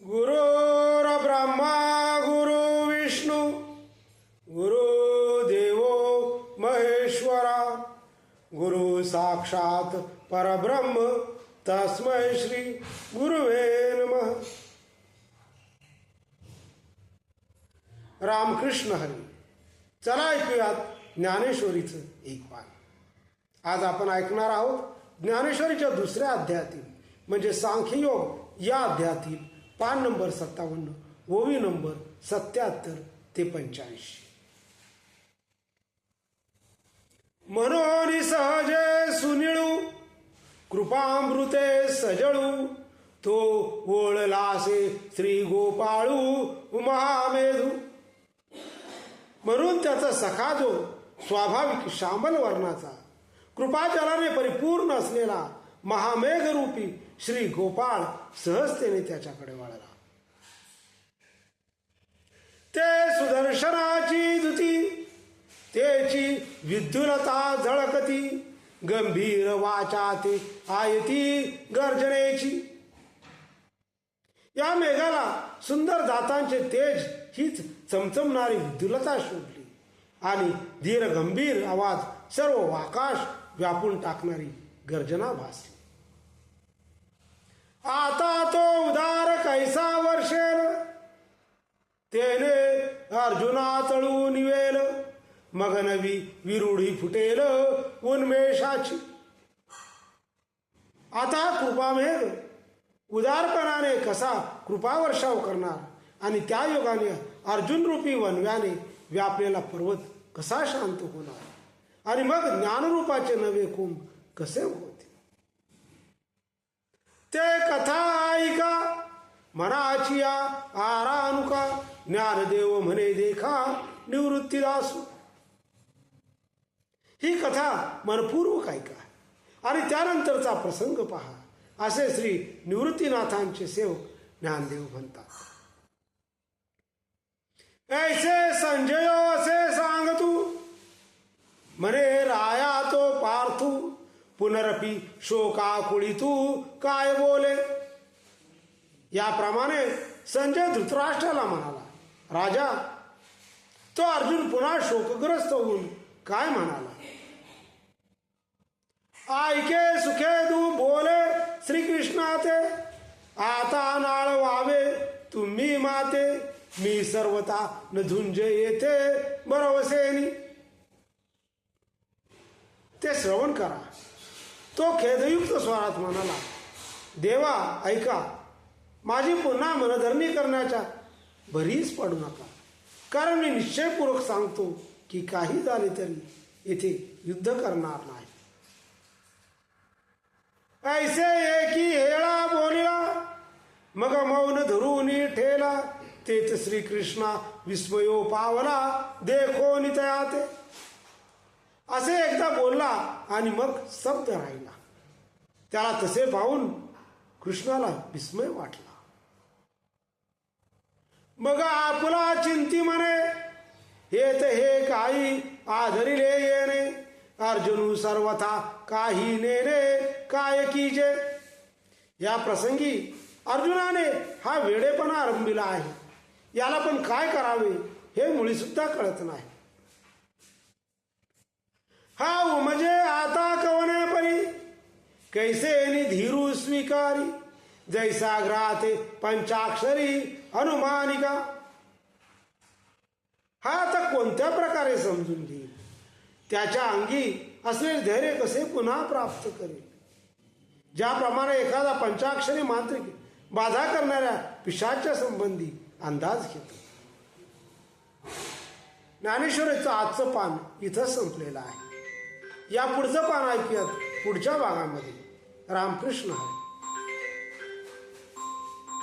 गुरुर ब्रह्मा गुरु विष्णू गुरु देवो महेश्वरा गुरु साक्षात परब्रह्म तस्मै श्री गुरुवे नमः। रामकृष्ण हरी चला ऐकूयात ज्ञानेश्वरीचं एक पान. आज आपण ऐकणार आहोत ज्ञानेश्वरीच्या दुसऱ्या अध्यायातील म्हणजे सांख्ययोग या अध्यायातील पान नंबर सत्तावन्न ओवी नंबर सत्याहत्तर ते पंच्याऐंशी. मनोहरी सहजे सुनिळू कृपामृते सजळू तो ओळलासे श्री गोपाळू महामेधू म्हणून त्याचा सखा जो स्वाभाविक शांबल वर्णाचा कृपाजलाने परिपूर्ण असलेला महामेघरूपी श्री गोपाळ सहजतेने त्याच्याकडे वळला. ते सुदर्शनाची दुती तेची विद्युलता झळकती गंभीर वाचा ते आयती गर्जनेची. या मेघाला सुंदर दातांचे तेज हीच चमचमणारी विद्युलता शोधली आणि धीर गंभीर आवाज सर्व आकाश व्यापून टाकणारी गर्जना भासली. आता तो उदार कैसा वर्षेल? तेने अर्जुना तळू निवेल मग नवी विरुढी फुटेल उन्मेषाची. आता कृपामेघ उदारपणाने कसा कृपावर्षाव करणार? आणि त्या योगाने अर्जुन रूपी वनव्याने व्यापलेला पर्वत कसा शांत होणार? आणि मग ज्ञानरूपाचे नवे कुंभ कसे होत ते कथा ऐका मनाची या आरानुका ज्ञानदेव म्हणे देखा निवृत्तीदासू ही कथा मनपूर्वक ऐका आणि त्यानंतरचा प्रसंग पहा. असे श्री निवृत्तीनाथांचे सेवक ज्ञानदेव म्हणतात. ऐसे संजय असे सांग तू म्हणे राया तो पुनरपी शोकाकुळी तू काय बोले? याप्रमाणे संजय धृतराष्ट्राला म्हणाला राजा तो अर्जुन पुन्हा शोकग्रस्त होऊन काय म्हणाला? ऐके सुखे तू बोले श्रीकृष्णाते आता नाळ वावे तुम्ही माते. मी सर्वता न झुंजे येथे बरवसेनी. ते श्रवण करा. तो खेदयुक्त स्वरात म्हणाला देवा ऐका माझी पुन्हा मनधरणी करण्याच्या भरीच पडू नका. कारण मी निश्चयपूर्वक सांगतो की काही झाले तरी येथे युद्ध करणार नाही. ऐसे एकी हेळा बोलिला मग मौन धरून ठेला तेच श्रीकृष्णा विस्मयो पावला देखो नितयाते. असे एकदा बोलला आणि मग स्तब्ध राहिला. त्याला तसे पाहून कृष्णाला विस्मय वाटला. मग आपला चिंती म्हणे हेत हे काही आधरिले येणे. अर्जुनू सर्वथा काही नेणे काय कीजे या प्रसंगी अर्जुनाने हा वेडेपणा आरंभिला आहे. याला पण काय करावे हे मुळी सुद्धा कळत नाही. हा म्हणजे आता कवने परी कैसे निधीरू स्वीकारी? जैसा ग्राते पंचाक्षरी अनुमानिका हा आता कोणत्या प्रकारे समजून घेईल? त्याच्या अंगी असलेले धैर्य कसे पुन्हा प्राप्त करेल? ज्याप्रमाणे एखादा पंचाक्षरी मांत्रिक बाधा करणाऱ्या पिशाच्या संबंधी अंदाज घेतो. ज्ञानेश्वरीचं आजचं पान इथं संपलेलं आहे. या पुढचं पान ऐकूयात पुढच्या भागामध्ये. रामकृष्ण हरी.